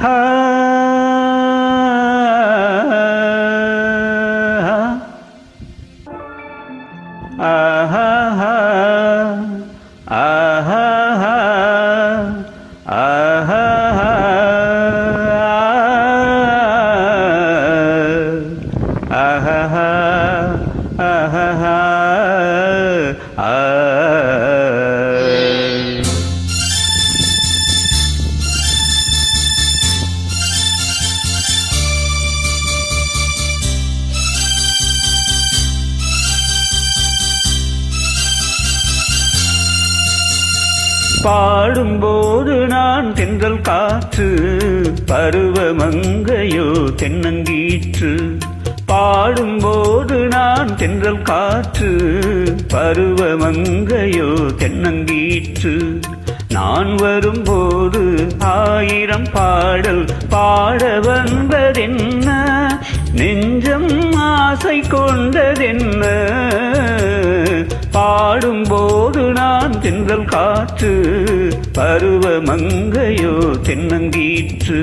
Ha பாடும்போது நான் தென்றல் காற்று பருவமங்கையோ தென்னங்கீற்று. பாடும்போது நான் தென்றல் காற்று பருவமங்கையோ தென்னங்கீற்று. நான் வரும்போது ஆயிரம் பாடல் பாட வந்ததென்ன? நெஞ்சம் ஆசை கொண்டதென்ன? பாடும்போது நான் தென்றல் காற்று பருவமங்கையோ தென்னங்கீற்று.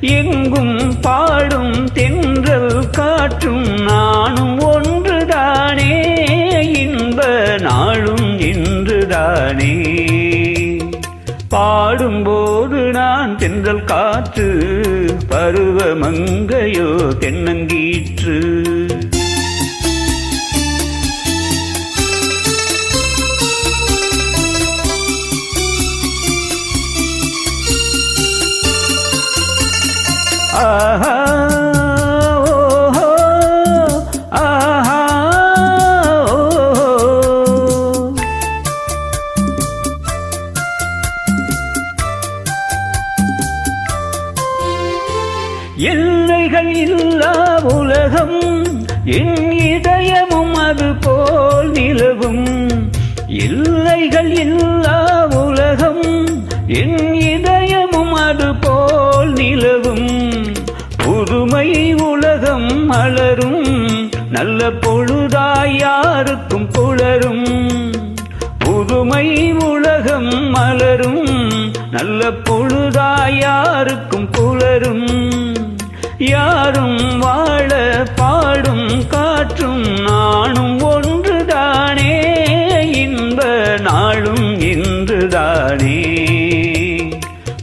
எங்கும் பாடும் தென்றல் காற்றும் நானும் ஒன்றுதானே. இன்ப நாளும் இன்றுதானே. பாடும்போது நான் தென்றல் காற்று பருவமங்கையோ தென்னங்கீற்று. ஆஹா ஓஹோ ஆஹா ஓஹோ. எல்லைகள் இல்லா உலகம் என் இதயமும் அது போல் நிலவும். எல்லைகள் இல்லை புதுமை உலகம் மலரும். நல்ல பொழுதாய் யாருக்கும் புலரும். புதுமை உலகம் மலரும். நல்ல பொழுதாய் யாருக்கும் புலரும். யாரும் வாழ பாடும் காற்றும் நானும்